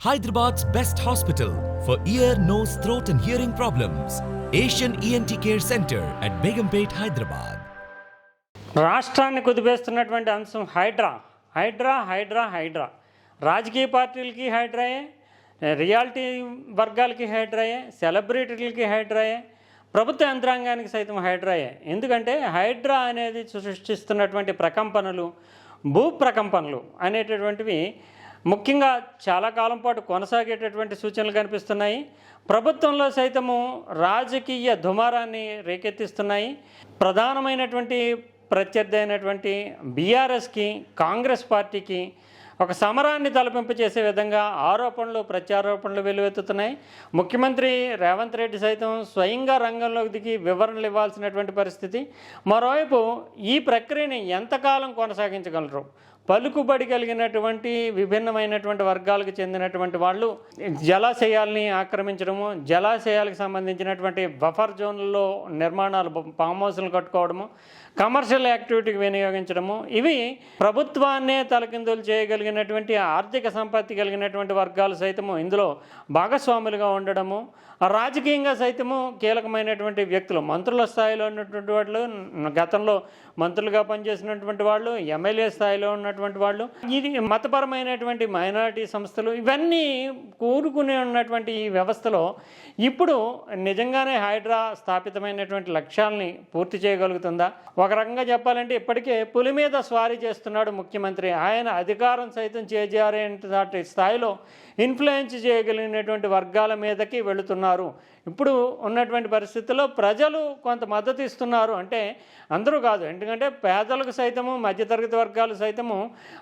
Hyderabad's best hospital for ear nose throat and hearing problems Asian ENT care centre at Begumpet Hyderabad రాష్ట్రాన్ని కుదిపేస్తున్నటువంటి అంశం హైడ్రా. హైడ్రా హైడ్రా హైడ్రా. రాజకీయ పార్టీలకి హైడ్రాయే reality వర్గాలకి హైడ్రాయే సెలబ్రిటీలకి హైడ్రాయే ప్రభుత్వ యంత్రాంగానికి సైతం హైడ్రాయే. ఎందుకంటే హైడ్రా అనేది సృష్టిస్తున్నటువంటి ప్రకంపనలు భూ ప్రకంపనలు అనేటటువంటివి ముఖ్యంగా చాలా కాలం పాటు కొనసాగేటటువంటి సూచనలు కనిపిస్తున్నాయి. ప్రభుత్వంలో సైతము రాజకీయ దుమారాన్ని రేకెత్తిస్తున్నాయి. ప్రధానమైనటువంటి ప్రత్యర్థి అయినటువంటి బీఆర్ఎస్కి కాంగ్రెస్ పార్టీకి ఒక సమరాన్ని తలపింపు చేసే విధంగా ఆరోపణలు ప్రత్యారోపణలు వెలువెత్తుతున్నాయి ముఖ్యమంత్రి రేవంత్ రెడ్డి సైతం స్వయంగా రంగంలోకి దిగి వివరణలు ఇవ్వాల్సినటువంటి పరిస్థితి. మరోవైపు ఈ ప్రక్రియని ఎంతకాలం కొనసాగించగలరు? పలుకుబడి కలిగినటువంటి విభిన్నమైనటువంటి వర్గాలకు చెందినటువంటి వాళ్ళు జలాశయాల్ని ఆక్రమించడము జలాశయాలకు సంబంధించినటువంటి బఫర్ జోన్లలో నిర్మాణాలు ఫామ్ హౌస్లు కట్టుకోవడము కమర్షియల్ యాక్టివిటీకి వినియోగించడము ఇవి ప్రభుత్వాన్నే తలకిందులు చేయగలిగినటువంటి ఆర్థిక సంపత్తి కలిగినటువంటి వర్గాలు సైతము ఇందులో భాగస్వాములుగా ఉండడము రాజకీయంగా సైతము కీలకమైనటువంటి వ్యక్తులు మంత్రుల స్థాయిలో ఉన్నటువంటి వాళ్ళు గతంలో మంత్రులుగా పనిచేసినటువంటి వాళ్ళు ఎమ్మెల్యే స్థాయిలో ఉన్నటువంటి వాళ్ళు ఇది మతపరమైనటువంటి మైనారిటీ సంస్థలు ఇవన్నీ కూరుకుని ఉన్నటువంటి ఈ వ్యవస్థలో ఇప్పుడు నిజంగానే హైడ్రా స్థాపితమైనటువంటి లక్ష్యాల్ని పూర్తి చేయగలుగుతుందా? ఒక రకంగా చెప్పాలంటే ఇప్పటికే పులి మీద స్వారీ చేస్తున్నాడు ముఖ్యమంత్రి. ఆయన అధికారం సైతం చేజారేంటి స్థాయిలో ఇన్ఫ్లుయెన్స్ చేయగలిగినటువంటి వర్గాల మీదకి వెళుతున్నారు. ఇప్పుడు ఉన్నటువంటి పరిస్థితుల్లో ప్రజలు కొంత మద్దతు ఇస్తున్నారు. అంటే అందరూ కాదు. ఎందుకంటే పేదలకు సైతము మధ్యతరగతి వర్గాలు సైతము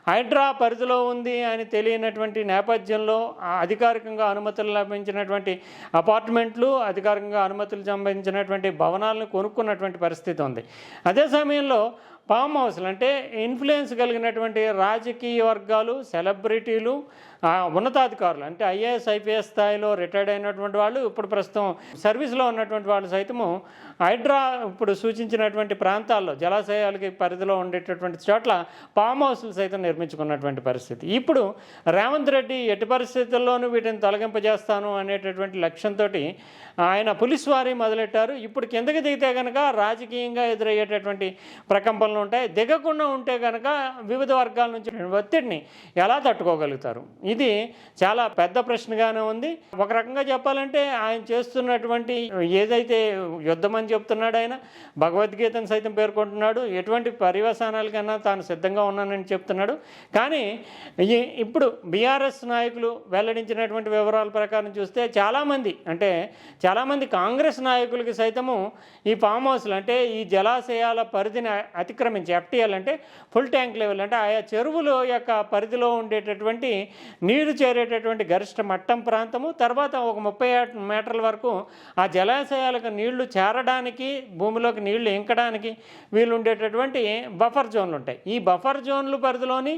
హైడ్రా పరిధిలో ఉంది అని తెలియనటువంటి నేపథ్యంలో అధికారికంగా అనుమతులు లభించినటువంటి అపార్ట్మెంట్లు అధికారికంగా అనుమతులు సంబంధించినటువంటి భవనాలను కొనుక్కున్నటువంటి పరిస్థితి ఉంది. అదే సమయంలో ఫామ్ హౌస్లు అంటే ఇన్ఫ్లుయెన్స్ కలిగినటువంటి రాజకీయ వర్గాలు సెలబ్రిటీలు ఉన్నతాధికారులు. అంటే ఐఏఎస్ ఐపీఎస్ స్థాయిలో రిటైర్డ్ అయినటువంటి వాళ్ళు ఇప్పుడు ప్రస్తుతం సర్వీస్లో ఉన్నటువంటి వాళ్ళు సైతము హైడ్రా ఇప్పుడు సూచించినటువంటి ప్రాంతాల్లో జలాశయాలకి పరిధిలో ఉండేటటువంటి చోట్ల ఫామ్ హౌస్లు సైతం నిర్మించుకున్నటువంటి పరిస్థితి. ఇప్పుడు రేవంత్ రెడ్డి ఎట్టి పరిస్థితుల్లోనూ వీటిని తొలగింపజేస్తాను అనేటటువంటి లక్ష్యంతో ఆయన పులిస్ వారి మొదలెట్టారు. ఇప్పుడు కిందకి దిగితే కనుక రాజకీయంగా ఎదురయ్యేటటువంటి ప్రకంపనలు ఉంటాయి దిగకుండా ఉంటే కనుక వివిధ వర్గాల నుంచి ఒత్తిడిని ఎలా తట్టుకోగలుగుతారు? ఇది చాలా పెద్ద ప్రశ్నగానే ఉంది. ఒక రకంగా చెప్పాలంటే ఆయన చేస్తున్నటువంటి ఏదైతే యుద్ధం అని చెప్తున్నాడు ఆయన భగవద్గీతను సైతం పేర్కొంటున్నాడు ఎటువంటి పర్యవసానాలకైనా తాను సిద్ధంగా ఉన్నానని చెప్తున్నాడు. కానీ ఈ- ఇప్పుడు బీఆర్ఎస్ నాయకులు వెల్లడించినటువంటి వివరాల ప్రకారం చూస్తే చాలామంది అంటే చాలామంది కాంగ్రెస్ నాయకులకి సైతము ఈ ఫామ్ హౌస్లు అంటే ఈ జలాశయాల పరిధిని అతిక్రమించి ఎఫ్టీఎల్ అంటే ఫుల్ ట్యాంక్ లెవెల్ అంటే ఆయా చెరువుల యొక్క పరిధిలో ఉండేటటువంటి నీరు చేరేటటువంటి గరిష్ట మట్టం ప్రాంతము. తర్వాత ఒక ముప్పై మీటర్ల వరకు ఆ జలాశయాలకు నీళ్ళు చేరడానికి భూమిలోకి నీళ్ళు ఇంకడానికి వీళ్ళు ఉండేటటువంటి బఫర్ జోన్లు ఉంటాయి. ఈ బఫర్ జోన్లు పరిధిలోని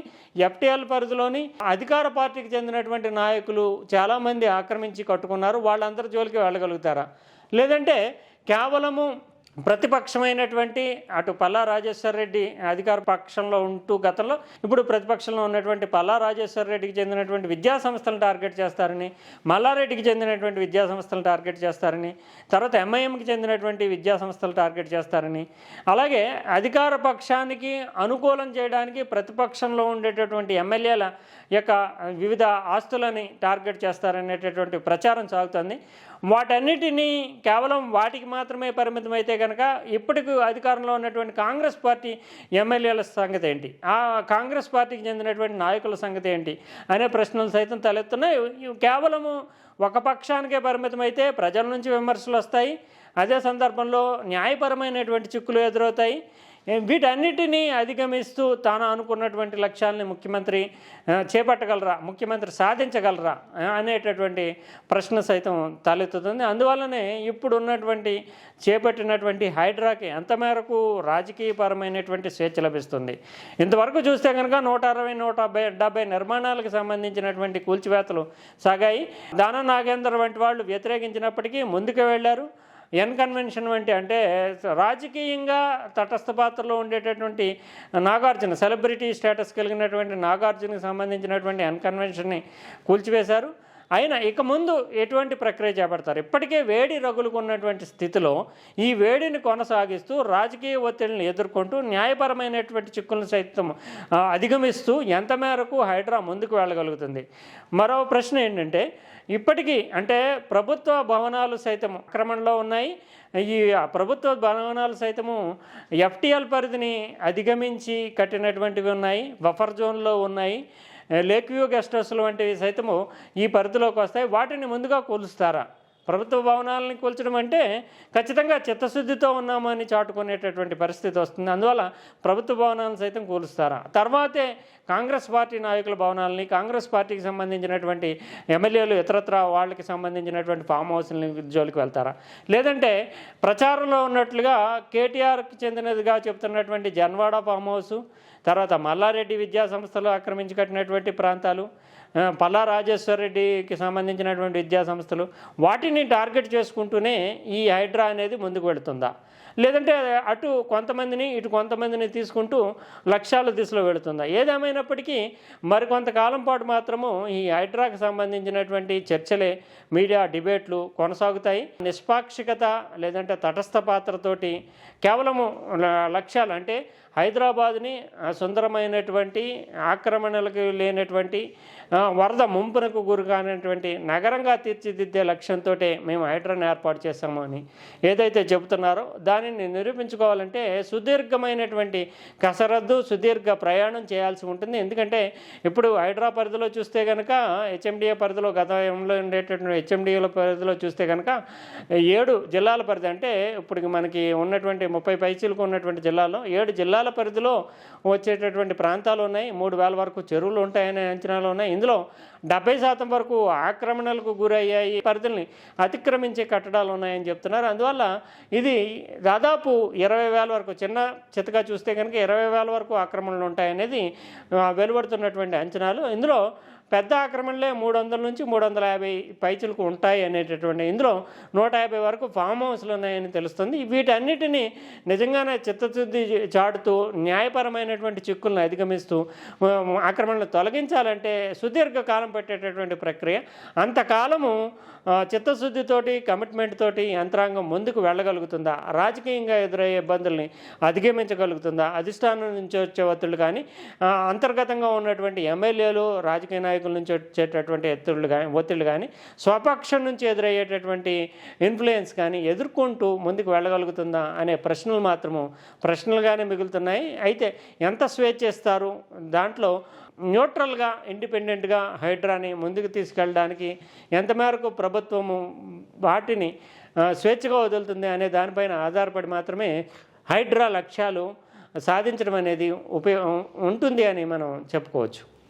ఎఫ్టీఎల్ పరిధిలోని అధికార పార్టీకి చెందినటువంటి నాయకులు చాలామంది ఆక్రమించి కట్టుకున్నారు. వాళ్ళందరి జోలికి వెళ్ళగలుగుతారా? లేదంటే కేవలము ప్రతిపక్షమైనటువంటి అటు పల్లా రాజేశ్వర్ రెడ్డి అధికార పక్షంలో ఉంటూ గతంలో ఇప్పుడు ప్రతిపక్షంలో ఉన్నటువంటి పల్లా రాజేశ్వర్ రెడ్డికి చెందినటువంటి విద్యా సంస్థలను టార్గెట్ చేస్తారని మల్లారెడ్డికి చెందినటువంటి విద్యా సంస్థలను టార్గెట్ చేస్తారని తర్వాత ఎంఐఎంకి చెందినటువంటి విద్యా సంస్థలు టార్గెట్ చేస్తారని అలాగే అధికార పక్షానికి అనుకూలం చేయడానికి ప్రతిపక్షంలో ఉండేటటువంటి ఎమ్మెల్యేల యొక్క వివిధ ఆస్తులని టార్గెట్ చేస్తారనేటటువంటి ప్రచారం సాగుతుంది. వాటన్నిటినీ కేవలం వాటికి మాత్రమే పరిమితమైతే కనుక ఇప్పటికి అధికారంలో ఉన్నటువంటి కాంగ్రెస్ పార్టీ ఎమ్మెల్యేల సంగతి ఏంటి? ఆ కాంగ్రెస్ పార్టీకి చెందినటువంటి నాయకుల సంగతి ఏంటి? అనే ప్రశ్నలు సైతం తలెత్తున్నాయి. కేవలము ఒక పక్షానికే పరిమితమైతే ప్రజల నుంచి విమర్శలు వస్తాయి. అదే సందర్భంలో న్యాయపరమైనటువంటి చిక్కులు ఎదురవుతాయి. వీటన్నిటినీ అధిగమిస్తూ తాను అనుకున్నటువంటి లక్ష్యాలని ముఖ్యమంత్రి చేపట్టగలరా? ముఖ్యమంత్రి సాధించగలరా? అనేటటువంటి ప్రశ్న సైతం తలెత్తుతుంది. అందువల్లనే ఇప్పుడు ఉన్నటువంటి చేపట్టినటువంటి హైడ్రాకి ఎంత మేరకు రాజకీయపరమైనటువంటి స్వేచ్ఛ లభిస్తుంది. ఇంతవరకు చూస్తే కనుక నూట అరవై నూట డెబ్బై నిర్మాణాలకు సంబంధించినటువంటి కూల్చివేతలు సాగాయి. దాన నాగేందర్ వంటి వాళ్ళు వ్యతిరేకించినప్పటికీ ముందుకు వెళ్ళారు. ఎన్ కన్వెన్షన్ వంటి అంటే రాజకీయంగా తటస్థ పాత్రలో ఉండేటటువంటి నాగార్జున సెలబ్రిటీ స్టేటస్ కలిగినటువంటి నాగార్జునకు సంబంధించినటువంటి ఎన్ కన్వెన్షన్ని కూల్చివేశారు. అయినా ఇక ముందు ఎటువంటి ప్రక్రియ చేపడతారు? ఇప్పటికే వేడి రగులుకున్నటువంటి స్థితిలో ఈ వేడిని కొనసాగిస్తూ రాజకీయ ఒత్తిడిని ఎదుర్కొంటూ న్యాయపరమైనటువంటి చిక్కులను సైతం అధిగమిస్తూ ఎంత మేరకు హైడ్రా ముందుకు వెళ్ళగలుగుతుంది? మరో ప్రశ్న ఏంటంటే ఇప్పటికీ అంటే ప్రభుత్వ భవనాలు సైతం ఆక్రమణలో ఉన్నాయి. ఈ ప్రభుత్వ భవనాలు సైతము ఎఫ్టిఎల్ పరిధిని అధిగమించి కట్టినటువంటివి ఉన్నాయి బఫర్ జోన్లో ఉన్నాయి. లేక్ వ్యూ గెస్ట్ హౌస్లు వంటివి సైతము ఈ పరిధిలోకి వస్తాయి. వాటిని ముందుగా కూలుస్తారా? ప్రభుత్వ భవనాలని కూల్చడం అంటే ఖచ్చితంగా చిత్తశుద్ధితో ఉన్నామని చాటుకునేటటువంటి పరిస్థితి వస్తుంది. అందువల్ల ప్రభుత్వ భవనాలను సైతం కూలుస్తారా? తర్వాతే కాంగ్రెస్ పార్టీ నాయకుల భవనాలని కాంగ్రెస్ పార్టీకి సంబంధించినటువంటి ఎమ్మెల్యేలు ఇతరత్ర వాళ్ళకి సంబంధించినటువంటి ఫామ్ హౌస్ని జోలికి వెళ్తారా? లేదంటే ప్రచారంలో ఉన్నట్లుగా కేటీఆర్కి చెందినదిగా చెప్తున్నటువంటి జన్వాడ ఫామ్ హౌస్ తర్వాత మల్లారెడ్డి విద్యా సంస్థలు ఆక్రమించి కట్టినటువంటి ప్రాంతాలు పల్లా రాజేశ్వర్ రెడ్డికి సంబంధించినటువంటి విద్యా సంస్థలు వాటిని టార్గెట్ చేసుకుంటూనే ఈ హైడ్రా అనేది ముందుకు వెళుతుందా? లేదంటే అటు కొంతమందిని ఇటు కొంతమందిని తీసుకుంటూ లక్ష్యాల దిశలో వెళుతుందా? ఏదేమైనప్పటికీ మరికొంతకాలం పాటు మాత్రము ఈ హైడ్రాకి సంబంధించినటువంటి చర్చలే మీడియా డిబేట్లు కొనసాగుతాయి. నిష్పాక్షికత లేదంటే తటస్థ పాత్రతోటి కేవలము లక్ష్యాలు అంటే హైదరాబాద్ని సుందరమైనటువంటి ఆక్రమణలకు లేనటువంటి వరద ముంపునకు గురికానటువంటి నగరంగా తీర్చిదిద్దే లక్ష్యంతో మేము హైడ్రాని ఏర్పాటు చేస్తాము అని ఏదైతే చెబుతున్నారో దానిని నిరూపించుకోవాలంటే సుదీర్ఘమైనటువంటి కసరత్తు సుదీర్ఘ ప్రయాణం చేయాల్సి ఉంటుంది. ఎందుకంటే ఇప్పుడు హైడ్రా పరిధిలో చూస్తే కనుక హెచ్ఎండిఏ పరిధిలో గతంలో ఉండేటటువంటి హెచ్ఎండిఏల పరిధిలో చూస్తే కనుక ఏడు జిల్లాల పరిధి అంటే ఇప్పుడు మనకి ఉన్నటువంటి ముప్పై పైచీలకు ఉన్నటువంటి జిల్లాలో ఏడు జిల్లాల పరిధిలో వచ్చేటటువంటి ప్రాంతాలు ఉన్నాయి. మూడు వేల వరకు చెరువులు ఉంటాయనే అంచనాలు ఉన్నాయి. ఇందులో డెబ్బై శాతం వరకు ఆక్రమణలకు గురయ్యాయి. పరిధుల్ని అతిక్రమించే కట్టడాలు ఉన్నాయని చెప్తున్నారు. అందువల్ల ఇది దాదాపు ఇరవై వేల వరకు చిన్న చితగా చూస్తే కనుక ఇరవై వేల వరకు ఆక్రమణలు ఉంటాయనేది వెలువడుతున్నటువంటి అంచనాలు. ఇందులో పెద్ద ఆక్రమణలే మూడు వందల నుంచి మూడు వందల యాభై పైచులకు ఉంటాయి అనేటటువంటి ఇందులో నూట యాభై వరకు ఫామ్ హౌస్లు ఉన్నాయని తెలుస్తుంది. వీటన్నిటిని నిజంగానే చిత్తశుద్ధి చాటుతూ న్యాయపరమైనటువంటి చిక్కులను అధిగమిస్తూ ఆక్రమణలు తొలగించాలంటే సుదీర్ఘ కాలం పెట్టేటటువంటి ప్రక్రియ. అంతకాలము చిత్తశుద్ధితోటి కమిట్మెంట్ తోటి యంత్రాంగం ముందుకు వెళ్ళగలుగుతుందా? రాజకీయంగా ఎదురయ్యే ఇబ్బందుల్ని అధిగమించగలుగుతుందా? అధిష్టానం నుంచి వచ్చే ఒత్తిళ్ళు కానీ అంతర్గతంగా ఉన్నటువంటి ఎమ్మెల్యేలు రాజకీయ నాయకులు నుంచి వచ్చేటటువంటి ఎత్తుళ్ళు కానీ ఒత్తిళ్ళు కానీ స్వపక్షం నుంచి ఎదురయ్యేటటువంటి ఇన్ఫ్లుయెన్స్ కానీ ఎదుర్కొంటూ ముందుకు వెళ్ళగలుగుతుందా అనే ప్రశ్నలు మాత్రము ప్రశ్నలుగానే మిగులుతున్నాయి. అయితే ఎంత స్వేచ్ఛ ఇస్తారు దాంట్లో న్యూట్రల్గా ఇండిపెండెంట్గా హైడ్రాని ముందుకు తీసుకెళ్ళడానికి ఎంత మేరకు ప్రభుత్వము వాటిని స్వేచ్ఛగా వదులుతుంది అనే దానిపైన ఆధారపడి మాత్రమే హైడ్రా లక్ష్యాలు సాధించడం అనేది ఉపయోగం ఉంటుంది అని మనం చెప్పుకోవచ్చు.